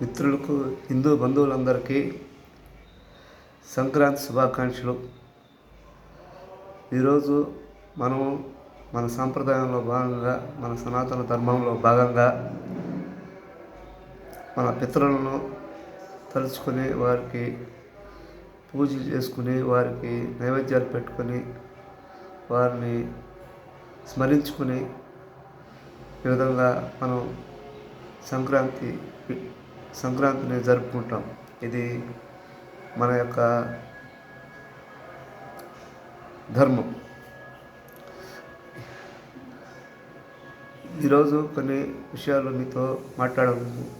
మిత్రులకు హిందూ బంధువులందరికీ సంక్రాంతి శుభాకాంక్షలు. ఈరోజు మనము మన సాంప్రదాయంలో భాగంగా మన సనాతన ధర్మంలో భాగంగా మన పితరులను తలుచుకొని వారికి పూజలు చేసుకుని వారికి నైవేద్యాలు పెట్టుకొని వారిని స్మరించుకుని ఈ విధంగా మనం సంక్రాంతి సంక్రాంతిని జరుపుకుంటాం. ఇది మన యొక్క ధర్మం. ఈరోజు కొన్ని విషయాలు మీతో మాట్లాడ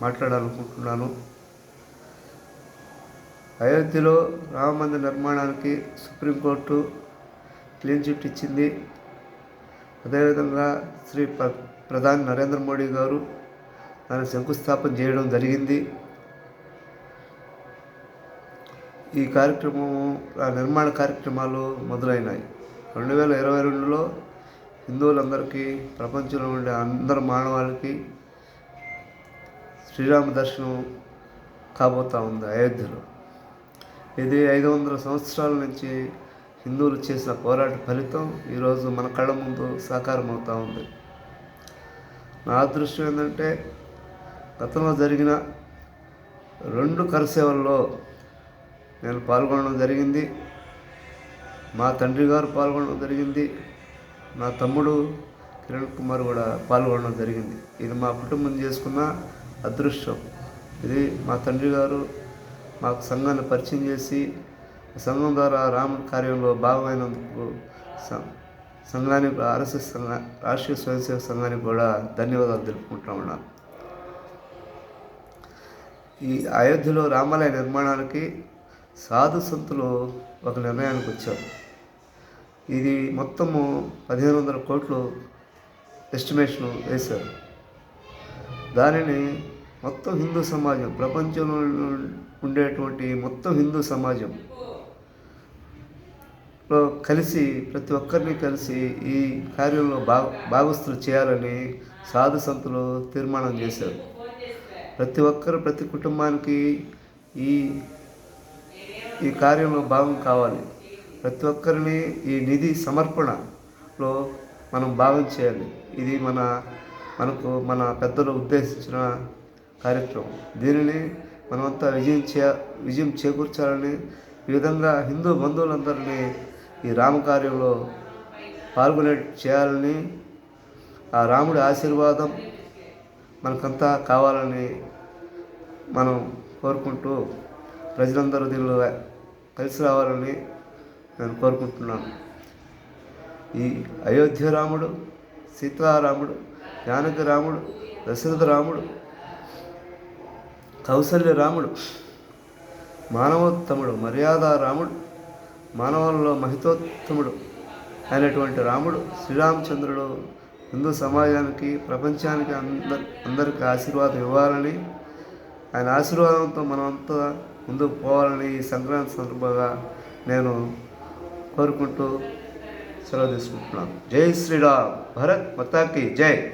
మాట్లాడాలనుకుంటున్నాను. అయోధ్యలో రామమందిర నిర్మాణానికి సుప్రీంకోర్టు క్లీన్ చిట్ ఇచ్చింది. అదేవిధంగా శ్రీ ప్ర ప్రధాని నరేంద్ర మోడీ గారు దాని శంకుస్థాపన చేయడం జరిగింది. ఈ కార్యక్రమము ఆ నిర్మాణ కార్యక్రమాలు మొదలైనాయి. రెండు వేల ఇరవై రెండులో హిందువులందరికీ ప్రపంచంలో ఉండే అందరు మానవాళికి శ్రీరామ దర్శనం కాబోతా ఉంది అయోధ్యలో. ఇది ఐదు వందల సంవత్సరాల నుంచి హిందువులు చేసిన పోరాట ఫలితం. ఈరోజు మన కళ్ళ ముందు సాకారం అవుతూ ఉంది. నా అదృష్టం ఏంటంటే గతంలో జరిగిన రెండు కరసేవల్లో నేను పాల్గొనడం జరిగింది. మా తండ్రి గారు పాల్గొనడం జరిగింది. నా తమ్ముడు కిరణ్ కుమార్ కూడా పాల్గొనడం జరిగింది. ఇది మా కుటుంబం చేసుకున్న అదృష్టం. ఇది మా తండ్రి గారు మాకు సంఘాన్ని పరిచయం చేసి సంఘం ద్వారా రాముడి కార్యంలో భాగమైనందుకు సంఘానికి ఆర్ఎస్ఎస్ సంఘ రాష్ట్రీయ స్వయంసేవ సంఘానికి కూడా ధన్యవాదాలు తెలుపుకుంటా ఉన్నాను. ఈ అయోధ్యలో రామాలయ నిర్మాణానికి సాధు సంతులు ఒక నిర్ణయానికి వచ్చారు. ఇది మొత్తము పదిహేను వందల కోట్లు ఎస్టిమేషన్ వేశారు. దానిని మొత్తం హిందూ సమాజం ప్రపంచంలో ఉండేటువంటి మొత్తం హిందూ సమాజం లో కలిసి ప్రతి ఒక్కరిని కలిసి ఈ కార్యంలో భాగ భాగస్థులు చేయాలని సాధు సంతులు తీర్మానం చేశారు. ప్రతి ఒక్కరు ప్రతి కుటుంబానికి ఈ ఈ కార్యంలో భాగం కావాలి. ప్రతి ఒక్కరిని ఈ నిధి సమర్పణలో మనం భాగం చేయాలి. ఇది మన మనకు మన పెద్దలు ఉద్దేశించిన కార్యక్రమం. దీనిని మనమంతా విజయం చే విజయం చేకూర్చాలని ఈ విధంగా హిందూ బంధువులందరినీ ఈ రామకార్యంలో పాల్గొనే చేయాలని ఆ రాముడి ఆశీర్వాదం మనకంతా కావాలని మనం కోరుకుంటూ ప్రజలందరూ దీనిలో కలిసి రావాలని నేను కోరుకుంటున్నాను. ఈ అయోధ్య రాముడు సీతారాముడు జానకి రాముడు దశరథ రాముడు కౌసల్య రాముడు మానవోత్తముడు మర్యాద రాముడు మానవుల్లో మహితోత్తముడు అయినటువంటి రాముడు శ్రీరామచంద్రుడు హిందూ సమాజానికి ప్రపంచానికి అందరి అందరికి ఆశీర్వాదం ఇవ్వాలని ఆయన ఆశీర్వాదంతో మనమంతా ముందుకు పోవాలని ఈ సంక్రాంతి సందర్భంగా నేను కోరుకుంటూ సెలవు తీసుకుంటున్నాను. జై శ్రీరామ్. భరత్ మతాకి జై.